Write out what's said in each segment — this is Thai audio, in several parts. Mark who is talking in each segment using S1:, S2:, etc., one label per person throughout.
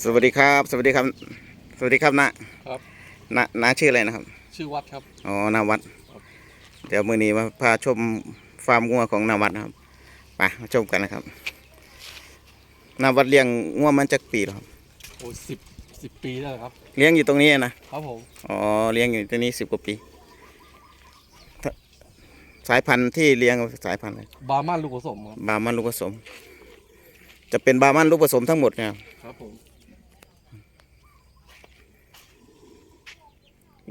S1: สวัสดีครับ สวัสดีครับ สวัสดีครับนะครับนะนาชื่ออะไรนะครับ
S2: ชื่อวัดครับ
S1: อ๋อนาวัด
S2: ครับ
S1: เดี๋ยวมือนี้มาพาชมฟาร์มงัวของนาวัดนะครับไปมาชมกันนะครับนาวัดเลี้ยงงัวมันจากปีแล้วครับ
S2: โอ้สิบสิบปีแล้วครับ
S1: เลี้ยงอยู่ตรงนี้นะครับ
S2: ผม
S1: อ๋อเลี้ยงอยู่ตรงนี้สิบกว่าปีถ้าสายพันธุ์ที่เลี้ยงสายพันธุ์อะไร
S2: บาร์มันลูกผสมครับ
S1: บาร์มันลูกผสม จะเป็นบาร์มันลูกผสมทั้งหมดนะครับ
S2: ครับผม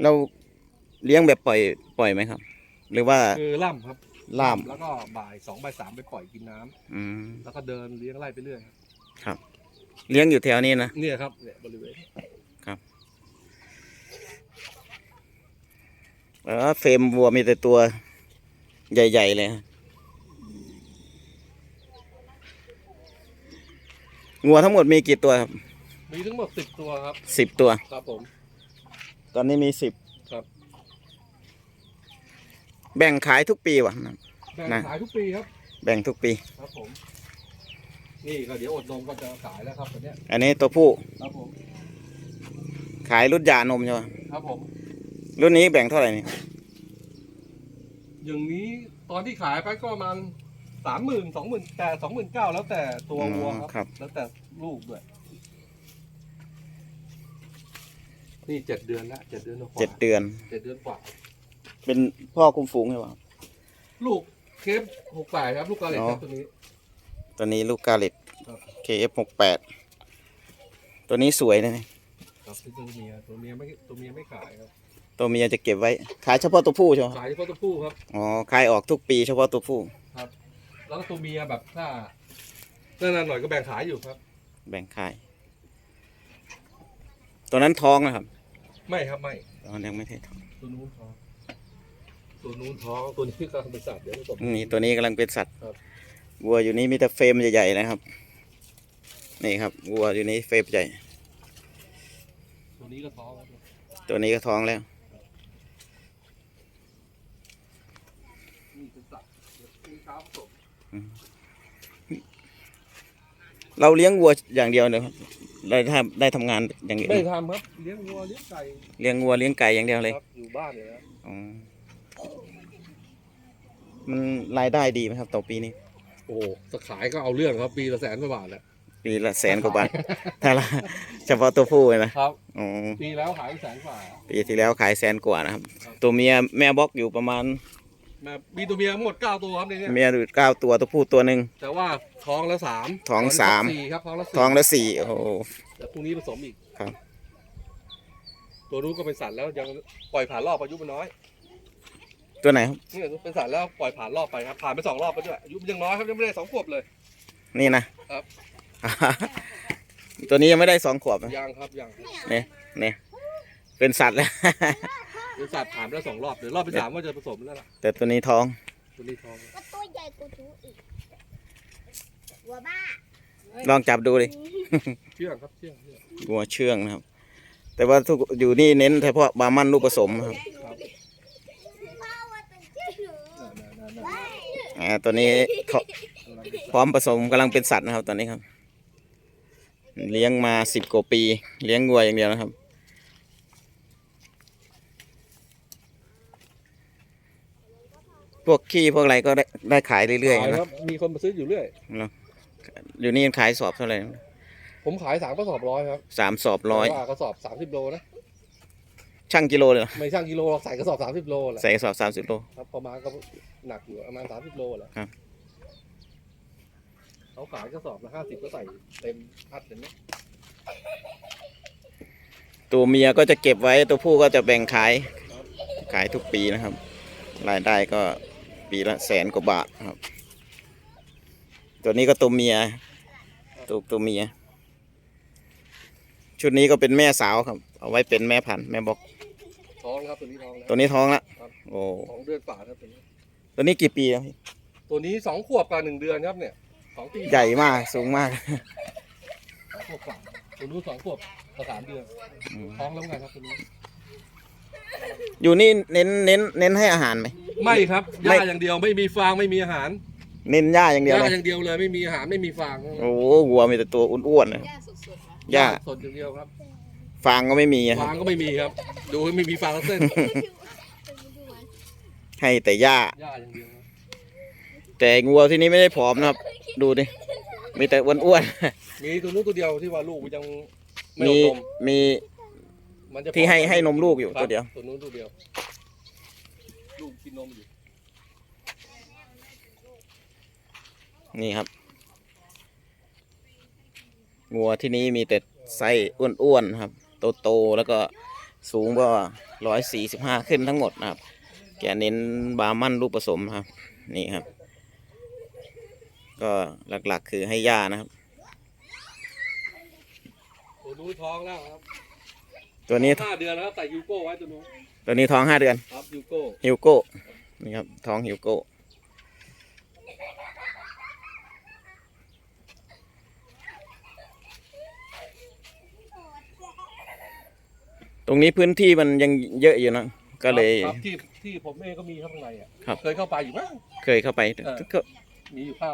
S1: เราเลี้ยงแบบปล่อยปล่อยไหมครับ หรือว่า
S2: คือล่ำครับ
S1: ล่าม
S2: แล้วก็บ่ายสองบ่ายสามไปปล่อยกินน้ำ
S1: อืม
S2: แล้วก็เดินเลี้ยงไล่ไปเรื่อยครับ
S1: ครับเลี้ยงอยู่แถวนี้นะ
S2: เนี่ยครับเนี่ยบริเวณ
S1: เออเฟรมวัวมีแต่ตัวใหญ่ ๆ เลยฮะงัวทั้งหมดมีกี่ตัวครับ
S2: มีทั้งหมดสิบตัวครับ
S1: สิบตัว
S2: ครับผม
S1: ตอนนี้มีสิบ
S2: ครับ
S1: แบ่งขายทุกปีวะ
S2: แบ่ง
S1: นะ
S2: ขายทุกปีครับ
S1: แบ่งทุกปี
S2: ครับผม นี่ก็เดี๋ยวอดนมก็จะขายแล้วครับตัวเนี้ย
S1: อันนี้ตัวผู้
S2: ครับผม
S1: ขายรุ่นยานมใช่ไหม
S2: ครับผม
S1: รุ่นนี้แบ่งเท่าไหร่นี่
S2: อย่างนี้ตอนที่ขายไปก็ประมาณสามหมื่นสองหมื่นแต่สองหมื่นเก้าแล้วแต่ตัววัว
S1: อ๋อ
S2: ครับ
S1: ครับ
S2: แล้วแต่ลูกด้วย นี่เจ็ดเดือนละเจ็ดเดือนกว่า
S1: เจ็ดเดือน
S2: เจ็ดเดือนกว่า
S1: เป็นพ่อคุมฝูงใช่ไหมครับ
S2: ลูกเคฟหกแปดครับ ลูกกาเล็ตครั
S1: อ๋อ
S2: บตัวนี้
S1: ตัวนี้ลูกกาเล็ต
S2: ครับ
S1: KF หกแปดตัวนี้สวยนะนี่
S2: ครับตัวเมียตัวเมียไม่ตัวเมียไม่ขายครับ
S1: ตัวเมียจะเก็บไว้ ขายเฉพาะตัวผู้ใช่ไหม
S2: ขายเฉพาะตัวผู้ครับ
S1: อ๋อขายออกทุกปีเฉพาะตัวผู้
S2: แล้วก็ตัวเมียแบบถ้านั่นๆหน่อยก็แบ่งขายอยู่ครับ
S1: แบ่งขาย ตัวนั้นท้องนะครับ
S2: ไม่ครับไม่
S1: ตอนยังไม่ได้ท้อง
S2: ตัวนู้นท้องตัวนู้นท้องตัวนี้ก็เป็นสัตว์เดี๋ยวผสม
S1: นี่ตัวนี้กำลังเป็นสัตว์
S2: ครับ
S1: วัวอยู่นี้มีแต่เฟรมใหญ่ๆนะครับ นี่ครับวัวอยู่นี้เฟรมใหญ่
S2: ตัวนี้ก็ท้องครับ
S1: ตัวนี้ก็ท้องแล้ว
S2: นี่เป็นสัตว์เดี๋ยวพรุ่งนี้เช้าผสม
S1: เราเลี้ยงวัวอย่างเดียวเลยครับ ได้ทำได้ทำงานอย่างอื่น
S2: ไม่ทำครับเลี้ยงวัวเลี้ยงไก่
S1: เลี้ยงวัวเลี้ยงไก่อย่างเดียวเลย
S2: ครับอยู่บ้านเลยนะ
S1: อ๋อมันรายได้ดีไหมครับ ต่อปีนี้
S2: โอ้โหสขายก็เอาเรื่องครับ ปีละแสนกว่าบาทแหละ
S1: ปีละแสนกว่าบาทถ้าละเฉพาะตัวผู้เลยนะครับ อ๋อ
S2: ปีแล้วขายแสนกว่า
S1: ปีที่แล้วขายแสนกว่านะครับ
S2: ครับ
S1: ตัวเมียแม่บล็อกอยู่ประมาณ
S2: แม่มีตัวเมียทั้งหมดเก้าตัวครับในเนี้ย
S1: เมียอยู่เก้าตัวตัวผู้ตัวหนึ่ง
S2: แต่ว่าท้องละสาม
S1: ท้องสาม
S2: สี่ครับท้องละสี่
S1: ท้องละสี่โอ้โห
S2: แล้วพรุ่งนี้ผสมอีก
S1: ครับ
S2: ตัวนู้นก็เป็นสัตว์แล้วยังปล่อยผ่านรอบอายุมันน้อย
S1: ตัวไหนครับ
S2: นี่เป็นสัตว์แล้วปล่อยผ่านรอบไปครับผ่านไปสองรอบไปด้วยอายุมันยังน้อยครับยังไม่ได้สองขวบเลย
S1: นี่นะครับ ตัวนี้ยังไม่ได้สองขวบนะ
S2: ยังครับยัง
S1: เนี่ยเนี่ยเป็นสัตว์แล้ว
S2: เป็นสัตว์ผ่านไปแล้วสองรอบเดี๋ยวรอบที่สามว่าจะผสมแล้วล่ะ
S1: แต่ตัวนี้ท้อง
S2: ตัวนี้ท้อง
S3: ก็ตัวใหญ่กว่าทูอีกหัวบ้า
S1: ลองจับดูดิ
S2: เชื่องครับเชื่องเชื่อง
S1: วัวเชื่องนะครับ แต่ว่าทุกอยู่นี่เน้นเฉพาะบาร์มันลูกผสมนะครับ
S2: ครับ
S3: พ่อว่าเป็นเจ้าหนู
S2: นั่นนั่นนั่น
S3: ว้าย
S1: อ่าตัวนี้เขาพร้อมผสมกำลังเป็นสัตว์นะครับตอนนี้ครับ เลี้ยงมาสิบกว่าปี เลี้ยงวัวอย่างเดียวนะครับ พวกขี้พวกอะไรก็ได้ได้ขายเรื่อย
S2: ขาย
S1: ๆนะ
S2: ครับมีคนมาซื้ออยู่เรื่อย
S1: อยู่นี่ขายสอบเท่าไหร่
S2: ผมขายสามกระสอบร้อยครับ
S1: สามสอบร้อย
S2: แต่ว่ากระสอบสามสิบโลนะ
S1: ช่างกิโลเลยเหรอ
S2: ไม่ช่างกิโลหรอกใส่กระสอบสามสิบโลแหละ
S1: ใส่กระสอบสามสิบโล
S2: ครับประมาณก็หนักอยู่ประมาณสามสิบโลแหละ
S1: ครับ
S2: เขาขายกระสอบละห้าสิบก็ใส่เต็มพัดเห็นไหม
S1: ตัวเมียก็จะเก็บไว้ตัวผู้ก็จะแบ่งขาย ขายทุกปีนะครับ รายได้ก็ ปีละแสนกว่าบาทครับ ตัวนี้ก็ตัวเมียตัวตัวเมีย ชุดนี้ก็เป็นแม่สาวครับ เอาไว้เป็นแม่พันธุ์แม่บอก
S2: ท้องครับตัวนี้ท้องแล้ว
S1: ตัวนี้ท้องละ
S2: ครับ
S1: โอ้
S2: สองเดือนฝ่าครับตัวนี้
S1: ตัวนี้กี่ปีแล้วพี่
S2: ตัวนี้สองขวบกับหนึ่งเดือนครับเนี่ยสองปี
S1: ใหญ่มากสูงมาก
S2: สองขวบฝ่าตัวนู้นสองขวบกับสามเดือน
S1: อืม
S2: ท้องแล้วไงครับตัวนี้
S1: อยู่นี่เน้นเน้นเน้นให้อาหารไหม
S2: ไม่ครับห
S1: ไม่
S2: ญ้าอย่างเดียวไม่มีฟางไม่มีอาหาร
S1: เน้นหญ้าอย่างเดียว
S2: ห
S1: เล
S2: ญ้ายอย่างเดียวเลยไม่มีอาหารไม่มีฟาง
S1: โอ้โหวัวมีแต่ตัวอ้วนๆนะ
S3: ย่าสดๆนะ
S1: หญ้า
S2: สดอย่างเดียวครับ
S1: ฟางก็ไม่มีอะค
S2: ฟา
S1: รับ
S2: งก็ไม่มีครับ ดูไม่มีฟางสักเส้น
S1: ให้แต่หญ้า
S2: หญ้าอย่างเดียวครับ
S1: แต่งัวที่นี่ไม่ได้ผอมนะครับ ดูดิมีแต่อ้วน
S2: มีตัวนู้นตัวเดียวที่ว่าลูกมันยัง
S1: ๆ
S2: ไม่
S1: มี
S2: ออกนม
S1: มี
S2: มันจะ
S1: ที่ให้ให้นมลูกอยู่
S2: ครับ
S1: ตัวเดียว
S2: ตัวนู้นตัวเดียว ลูกกินนมอยู่
S1: นี่ครับงัวที่นี้มีแต่ไส้อ้วนๆครับ โตๆแล้วก็สูงก็ร้อยสี่สิบห้าขึ้นทั้งหมดนะครับ แกเน้นบาร์มั่นลูกผสมนะครับ นี่ครับ ก็หลักๆคือให้ย่านะครับ
S2: ตัวนู้นท้องแล้วครับ
S1: ตัวนี้
S2: ห้าเดือนแล้วครับใส่ยูโก้ไว้ตัวนู้น
S1: ตัวนี้ท้องห้าเดือน
S2: ครับยูโก้
S1: ฮิวโก้นี่ครับท้องฮิวโก้ตรงนี้พื้นที่มันยังเยอะอยู่นะก็เลย
S2: ครับที่ที่ผมเองก็มีข้างในอะ
S1: ครับ
S2: เคยเข้าไปอยู่บ้าง
S1: เคยเข้าไป
S2: เออ
S1: ก็
S2: มีอยู่ค่า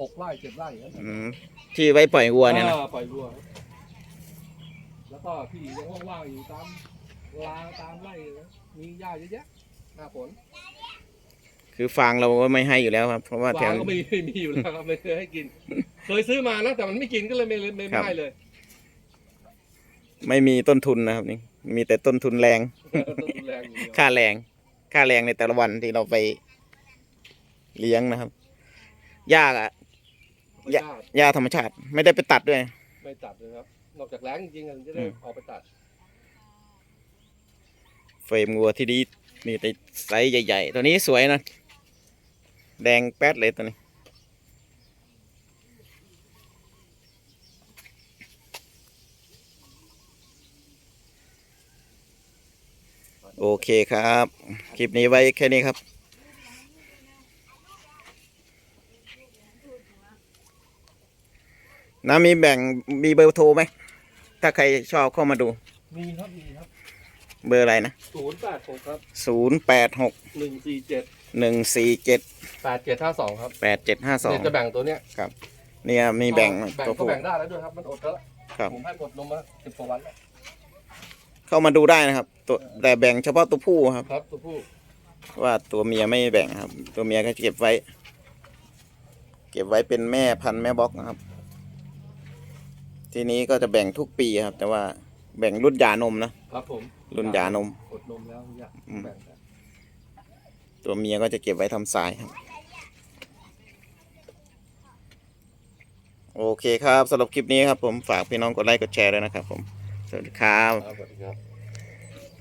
S2: หกไร่เจ็ดไร่อย่างนั้น
S1: อืมที่ไว้ปล่อยวัวเนี่ยนะ
S2: อ่าปล่อยวัวครับแล้วก็ที่ยังว่างๆอยู่ตาม ลาตามไร่นะมีหญ้าเยอะแยะหน้าฝน
S1: คือฟางเราก็ไม่ให้อยู่แล้วครับ เพราะว่าแถ
S2: วาวงก็ไม่ไม่มีอยู่แล้วครับไม่เคยให้กิน เคยซื้อมานะแต่มันไม่กินก็เลยไม่ไม่
S1: ครับ
S2: ไม่ให้เลย
S1: ไม่มีต้นทุนนะครับนี่มีแต่ต้นทุนแรง
S2: ต้องดูแลอย่างเดียว
S1: ค่าแรง ค่าแรงในแต่ละวันที่เราไปเลี้ยงนะครับหญ้าอะ
S2: ไม่
S1: อย่า
S2: กล้า
S1: หญ้าธรรมชาติ ไม่ได้ไปตัดด้วย
S2: ไม่ตัดเลยครับนอกจากแรงจริงๆอะถึงจะได้
S1: อืม
S2: ออกไปตัด
S1: เฟรมงัวที่ดีมีแต่ไซส์ใหญ่ ๆ ตัวนี้สวยนะ แดงแป๊ดเลยตัวนี้ โอเคครับ คลิปนี้ไว้แค่นี้ครับน้ามีแบ่งมีเบอร์โทรไหม ถ้าใครชอบเข้ามาดู
S2: มีครับ มีครับ
S1: เบอร์อะไรนะ
S2: ศูนย์แปดหกครับ
S1: ศูนย์แปดหก
S2: หนึ่งสี่เจ็ด
S1: หนึ่งสี่เจ็ด
S2: แปดเจ็ดห้าสองครับ
S1: แปดเจ็ดห้าสอง
S2: เนี่ยจะแบ่งตัวเนี้ย
S1: เนี่ยมีแบ่ง
S2: แบ่ง
S1: ตัว
S2: ก็
S1: ผู้
S2: แบ่งได้แล้วด้วยครับ มันอดแล้ว
S1: ครับ
S2: ผมให้กดนมมาสิบกว่าวันแล้ว
S1: เข้ามาดูได้นะครับ ตัวแต่แบ่งเฉพาะตัวผู้ครับ
S2: ครับตัวผู้
S1: ว่าตัวเมียไม่แบ่งครับ ตัวเมียก็เก็บไว้ เก็บไว้เป็นแม่พันธุ์แม่บล็อกนะครับ ทีนี้ก็จะแบ่งทุกปีครับ แต่ว่า แบ่งรุ่นหยานมนะครับ
S2: ผม
S1: รุ่นหยานม
S2: กดนมแล้วอยาก
S1: อืม
S2: แบ่งกัน
S1: ตัวเมียก็จะเก็บไว้ทำสายครับ โอเคครับสำหรับคลิปนี้ครับผมฝากพี่น้องกดไลค์กดแชร์ด้วยนะครับผม สวัสดีครับ
S2: ครับสวัสดีครับ